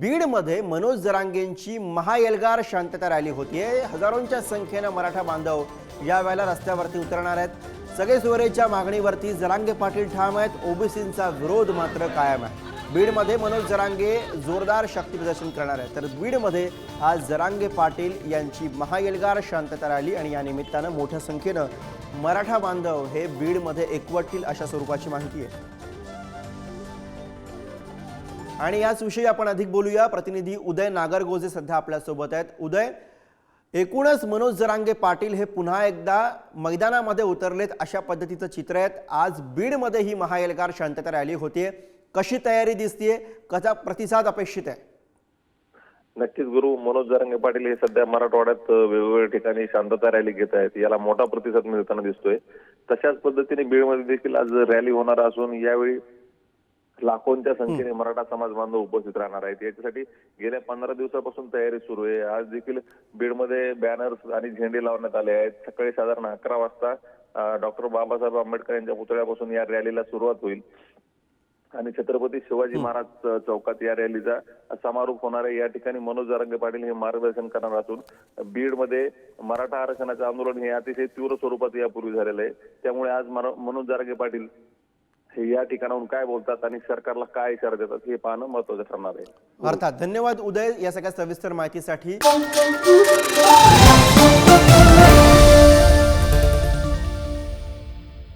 बीडमध्ये मनोज जरांगेंची महाएल्गार शांतता रॅली होतीये. हजारोंच्या संख्येनं मराठा बांधव या वेळेला रस्त्यावरती उतरणार आहेत. सगळे सोयरेच्या मागणीवरती जरांगे पाटील ठाम आहेत. ओबीसींचा विरोध मात्र कायम आहे. बीडमध्ये मनोज जरांगे जोरदार शक्तीप्रदर्शन करणार आहेत. तर बीडमध्ये आज जरांगे पाटील यांची महाएल्गार शांतता रॅली आणि या निमित्तानं मोठ्या संख्येनं मराठा बांधव हे बीडमध्ये एकवटतील अशा स्वरूपाची माहिती आहे. आणि याच विषयी आपण अधिक बोलूया. प्रतिनिधी उदय नागरगोजे सध्या आपल्यासोबत आहेत. उदय एकूणच मनोज जरांगे पाटील हे पुन्हा एकदा मैदानामध्ये उतरलेत अशा पद्धतीचं चित्र आहेत. आज बीडमध्ये ही महाएलगार शांतता रॅली होतीये. कशी तयारी दिसतीये? कसा प्रतिसाद अपेक्षित आहे? नक्कीच गुरु मनोज जरांगे पाटील हे सध्या मराठवाड्यात वेगवेगळ्या ठिकाणी शांतता रॅली घेत आहेत. याला मोठा प्रतिसाद मिळताना दिसतोय. तशाच पद्धतीने बीडमध्ये देखील आज रॅली होणार असून यावेळी लाखोंच्या संख्येने मराठा समाज बांधव उपस्थित राहणार आहेत. याच्यासाठी गेल्या पंधरा दिवसापासून तयारी सुरू आहे. आज देखील बीडमध्ये बॅनर्स आणि झेंडे लावण्यात आले आहेत. सकाळी साधारण अकरा वाजता डॉक्टर बाबासाहेब आंबेडकर यांच्या पुतळ्यापासून या रॅलीला सुरुवात होईल. आणि छत्रपती शिवाजी महाराज चौकात या रॅलीचा समारोप होणार आहे. या ठिकाणी मनोज जारंगे पाटील हे मार्गदर्शन करणार असून बीडमध्ये मराठा आरक्षणाचे आंदोलन हे अतिशय तीव्र स्वरूपात यापूर्वी झालेलं आहे. त्यामुळे आज मनो- मनोज जारंगे पाटील हे या ठिकाणाहून काय बोलतात आणि सरकारला काय इशारा देतात हे पाहणं महत्वाचं ठरणार आहे. अर्थात धन्यवाद उदय या सगळ्या सविस्तर माहितीसाठी.